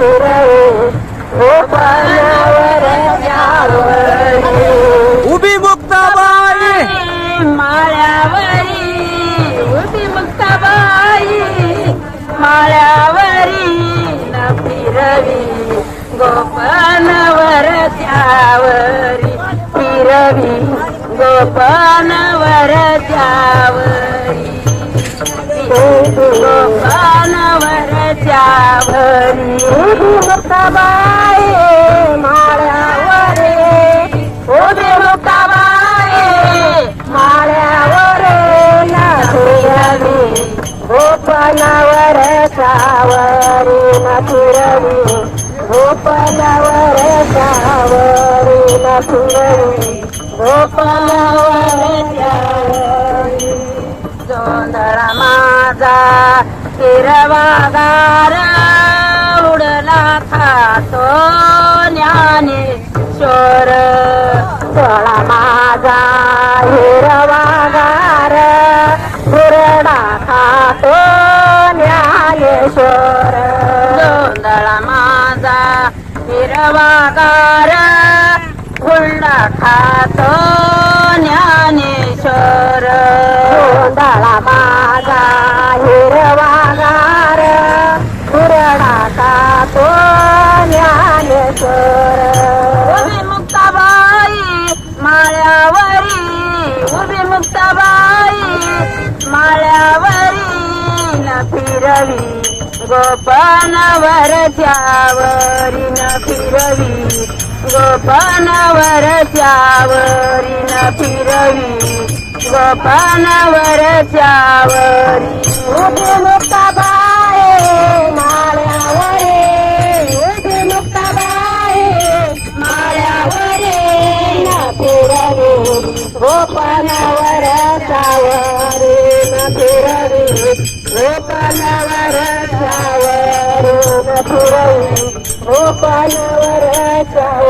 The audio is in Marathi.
फिरवे गोपानावर जावरी उभी मुक्ताबाई. माळ्यावरी उभी मुक्ताबाई. माळ्यावरी न फिरवी गोपानवर त्यावरी. फिरवी गोपानवर त्यावरी. गोपान त्यावरी उभी मुक्ताबाई माळ्यावरी उभी मुक्ताबाई माळ्यावर न गोपनावर सावरी न फिरवी सावरी न गोपनावर गोपानावर जोंधळा माझा हिरवागार उडला खातो ज्ञानेश्वर सोळा माझा हिरवागार. हुरडा खातो ज्ञानेश्वर जोंधळा माझा हिरवागार. हुरडा खातो फिरवी गोपानवर त्यावरी न फिरवी गोपानवर त्यावरी न फिरवी गोपानवर त्यावरी. उभी मुक्ताबाई माळ्यावरी. उभी मुक्ताबाई माळ्यावरी. न फिरवी गोपानवर त्यावरी. फिरवी गोपानवर त्यावरी न फिरवी गोपानवर त्यावरी